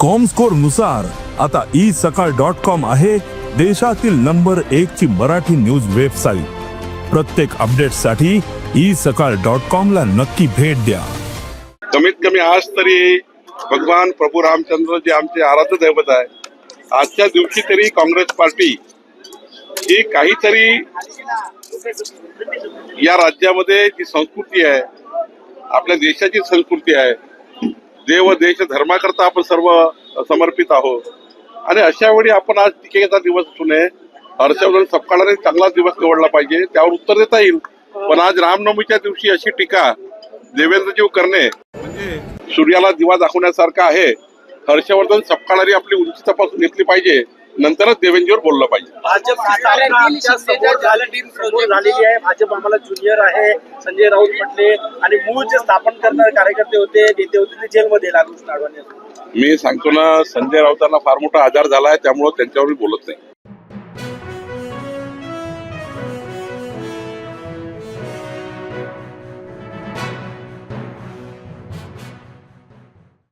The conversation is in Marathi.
कॉमस्कोरनुसार आता ई सकाळ डॉट कॉम आहे देशातील नंबर एक ची मराठी न्यूज वेबसाईट प्रत्येक अपडेटसाठी ई सकाळ डॉट कॉम ला नक्की भेट द्या. कमीत कमी आज तरी भगवान प्रभू रामचंद्र जे आमचे आराध्य दैवत आहे आजच्या दिवशी तरी काँग्रेस पार्टी ही काहीतरी या राज्यामध्ये जी संस्कृती आहे आपल्या देशाची संस्कृती आहे देव देश धर्माकरता आपण सर्व समर्पित आहोत. आणि अशा वेळी आपण आज टीकेचा दिवस असू नये. हर्षवर्धन सपकाळाने चांगला दिवस निवडला पाहिजे. त्यावर उत्तर देता येईल. पण आज रामनवमीच्या दिवशी अशी टीका देवेंद्रजीव करणे म्हणजे सूर्याला दिवा दाखवण्यासारखा आहे. हर्षवर्धन सपकाळाने आपली उंची तपासून घेतली पाहिजे. नंतरच देवेंद्रजीवर बोललं पाहिजे. भाजप झालेली आहे भाजप आम्हाला ज्युनियर आहे संजय राऊत म्हटले. आणि मूळ जे स्थापन करणारे कार्यकर्ते होते नेते होते ते जेलमध्ये लागू मी सांगतो ना संजय राऊतांना फार मोठा आजार झाला आहे त्यामुळे त्यांच्यावर मी बोलत नाही.